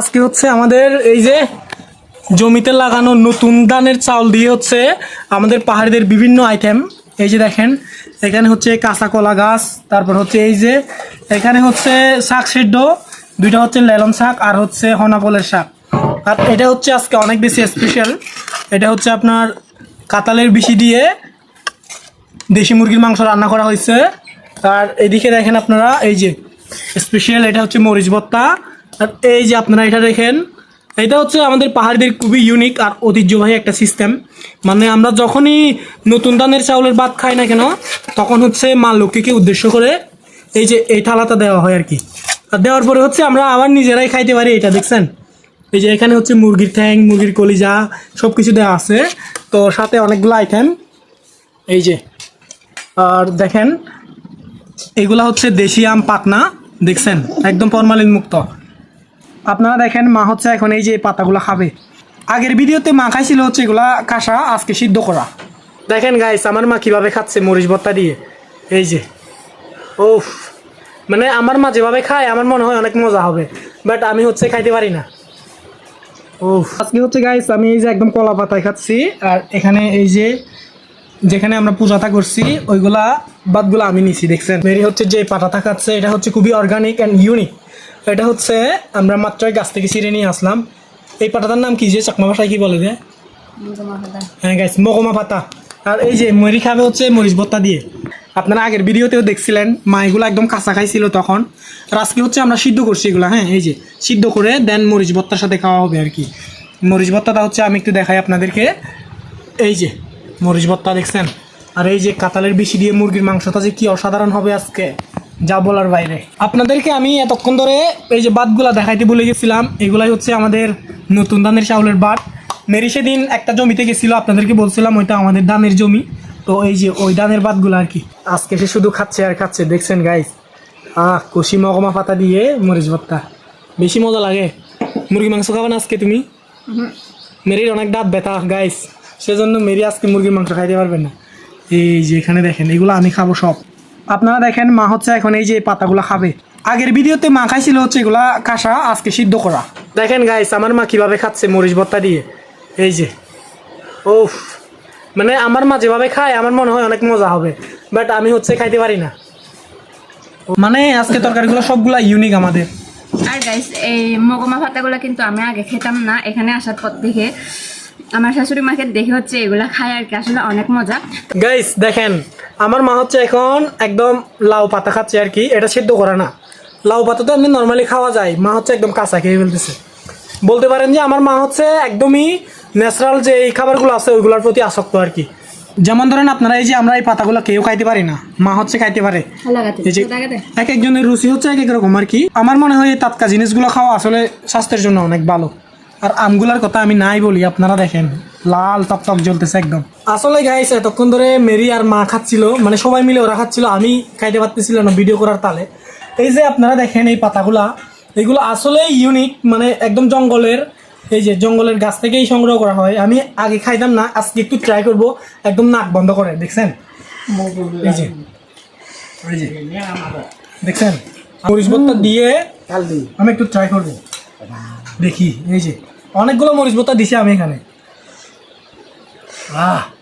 আজকে হচ্ছে আমাদের এই যে জমিতে লাগানো নতুন ধানের চাউল দিয়ে হচ্ছে আমাদের পাহাড়িদের বিভিন্ন আইটেম এই যে দেখেন, এখানে হচ্ছে কাঁচা কলা গাছ, তারপর হচ্ছে এই যে এখানে হচ্ছে শাক সেদ্ধ, দুইটা হচ্ছে লেলন শাক আর হচ্ছে হনাপলের শাক। আর এটা হচ্ছে আজকে অনেক বেশি স্পেশাল এটা হচ্ছে আপনার কাতালের বিশি দিয়ে দেশি মুরগির মাংস রান্না করা হয়েছে। আর এদিকে দেখেন আপনারা, এই যে স্পেশাল এটা হচ্ছে মরিচ ভর্তা। আর এই যে আপনারা এটা দেখেন, এটা হচ্ছে আমাদের পাহাড়িদের খুবই ইউনিক আর ঐতিহ্যবাহী একটা সিস্টেম মানে আমরা যখনই নতুন ধানের চাউলের ভাত খাই না কেন, তখন হচ্ছে মা লক্ষ্মীকে উদ্দেশ্য করে এই যে এই থালাটা দেওয়া হয় আর কি। আর দেওয়ার পরে হচ্ছে আমরা আবার নিজেরাই খাইতে পারি এটা, দেখছেন? এই যে এখানে হচ্ছে মুরগির ঠ্যাং, মুরগির কলিজা সব কিছু দেওয়া আছে। তো সাথে অনেকগুলো আইটেম এই যে, আর দেখেন, এগুলা হচ্ছে দেশি আম পাকনা দেখছেন? একদম ফরমালিন মুক্ত আপনারা দেখেন মা হচ্ছে এখন এই যে পাতাগুলো খাবে। আগের ভিডিওতে মা খাইছিল হচ্ছে এগুলা কাঁসা, আজকে সিদ্ধ করা। দেখেন গাইস আমার মা কীভাবে খাচ্ছে মরিচ ভর্তা দিয়ে। এই যে। ওফ মানে আমার মা যেভাবে খায়, আমার মনে হয় অনেক মজা হবে। বাট আমি হচ্ছে খাইতে পারি না। ও আজকে হচ্ছে গাইস আমি এই যে একদম কলা পাতায় খাচ্ছি। আর এখানে এই যে যেখানে আমরা পূজাটা করছি ওইগুলা বাদগুলো আমি নিছি দেখছেন? মেরি হচ্ছে যে পাতাটা খাচ্ছে এটা হচ্ছে খুবই অর্গানিক অ্যান্ড ইউনিক এটা হচ্ছে আমরা মাত্রই গাছ থেকে ছিঁড়ে নিয়ে আসলাম। এই পাতাটার নাম কি যে? চাকমা ভাষায় কি বলে যে? হ্যাঁ গাইস মগমা পাতা। আর এই যে মরি খাবে হচ্ছে মরিচ ভত্তা দিয়ে। আপনারা আগের ভিডিওতেও দেখছিলেন মা এগুলো একদম কাঁচা খাইছিল তখন। আর আজকে হচ্ছে আমরা সিদ্ধ করছি এগুলো হ্যাঁ এই যে সিদ্ধ করে দেন মরিচ ভত্তার সাথে খাওয়া হবে আর কি। মরিচ ভত্তাটা হচ্ছে আমি একটু দেখাই আপনাদেরকে। এই যে মরিচ ভর্তা দেখছেন? আর এই যে কাতালের বেশি দিয়ে মুরগির মাংসটা যে কি অসাধারণ হবে আজকে যা বলার বাইরে। আপনাদেরকে আমি এতক্ষণ ধরে এই যে বাতগুলা দেখাইতে বলে গেছিলাম এগুলাই হচ্ছে আমাদের নতুন ধানের চাউলের বাট মেরি সেদিন একটা জমিতে গেছিল আপনাদেরকে বলছিলাম ওইটা আমাদের ধানের জমি। তো এই যে ওই ধানের বাতগুলো আর কি। আজকে সে শুধু খাচ্ছে আর খাচ্ছে দেখছেন গাইস আহ কষি মগমা পাতা দিয়ে মরিচ ভর্তা। বেশি মজা লাগে। মুরগি মাংস খাবে না আজকে তুমি? মেরির অনেক দাঁত ব্যথা গাইস সেজন্য মেরি আজকে মুরগির মাংস খাইতে পারবেন না। এই যে এখানে দেখেন, এগুলো আমি খাব সব। আপনারা দেখেন, মা হচ্ছে এখন এই যে পাতাগুলো খাবে। আগের ভিডিওতে মা খাইছিল হচ্ছে এগুলা কাঁসা, আজকে সিদ্ধ করা। দেখেন গাইস আমার মা কীভাবে খাচ্ছে মরিচ ভত্তা দিয়ে। এই যে ওফ মানে আমার মা যেভাবে খায়, আমার মনে হয় অনেক মজা হবে। বাট আমি হচ্ছে খাইতে পারি না। মানে আজকে তরকারিগুলো সবগুলা ইউনিক আমাদের। আর গাইস এই মগমা ভাতাগুলো কিন্তু আমি আগে খেতাম না। এখানে আসার পর থেকে আমার শাশুড়ি মাকে দেখে হচ্ছে এগুলা খায় আর কি আসলে অনেক মজা। গাইস দেখেন আমার মা হচ্ছে এখন একদম লাউ পাতা খাচ্ছে আর কি এটা সিদ্ধ করে না। লাউ পাতা তো এমনি নর্মালি খাওয়া যায় মা হচ্ছে একদম কাঁচা খেয়ে ফেলতেছে। বলতে পারেন যে আমার মা হচ্ছে একদমই ন্যাচারাল যে এই খাবারগুলো আছে ওইগুলোর প্রতি আসক্ত আর কি। যেমন ধরেন আপনারা এই যে আমরা এই পাতাগুলো কেউ খাইতে পারি না মা হচ্ছে খাইতে পারে। এই যে এক একজনের রুচি হচ্ছে এক এক রকম আর কি। আমার মনে হয় এই টাটকা জিনিসগুলো খাওয়া আসলে স্বাস্থ্যের জন্য অনেক ভালো। আর আমগুলার কথা আমি নাই বলি আপনারা দেখেন। লাল টকটক জ্বলতেছে একদম। আসলে গাইস এতক্ষণ ধরে মেরি আর মা খাচ্ছিল মানে সবাই মিলে ওরা খাচ্ছিল আমি খাইতে পারতেছিল না ভিডিও করার তালে। এই যে আপনারা দেখেন এই পাতাগুলা এগুলো আসলে ইউনিক মানে একদম জঙ্গলের এই যে জঙ্গলের গাছ থেকেই সংগ্রহ করা হয়। আমি আগে খাইতাম না আজকে একটু ট্রাই করব একদম নাক বন্ধ করে দেখছেন? এই যে। এই যে। দেখছেন? মরিচ দিয়ে আমি একটু ট্রাই করব। দেখি এই যে। অনেকগুলো মরিচ বোতা দিছি আমি এখানে। আহ।